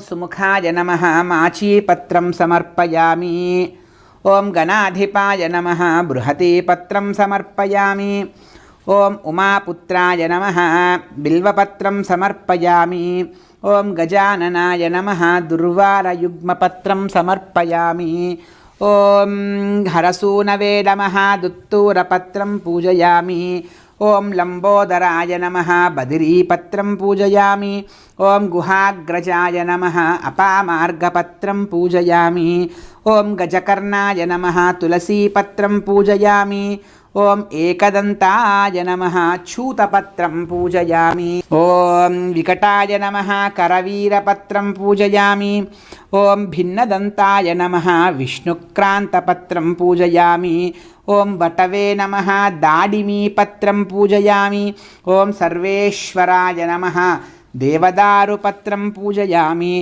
సుముఖాయ నమ మాచీపత్రం సమర్పయామి ఓం గణాధిపాయ నమ బృహతీపత్రం సమర్పయామి ఓం ఉమాపుత్రాయ నమ బిల్వపత్రం సమర్పయామి ఓం గజాననాయ నమ దుర్వారయుగ్మపత్రం సమర్పయామి ఓం హరసూనవే నమ దుత్తూరపత్రం పూజయామి ఓం లంబోదరాయ నమ బదిరీపత్రం పూజయామి. ఓం గుహాగ్రజాయ నమ అపామార్గపత్రం పూజయామి. ఓం గజకర్ణాయ నమ తులసీపత్రం పూజయామి. ఓం ఏకదంతాయ నమ చూతపత్రం పూజయామి. ఓం వికటాయ నమ కరవీరపత్రం పూజయామి. ఓం భిన్నదంతాయ నమ విష్ణుక్రాంతపత్రం పూజయామి. ఓం వటవే నమ దాడిమీ పత్రం పూజయామి ఓం సర్వేశ్వరాయ నమ దేవదారు పత్రం పూజయామి.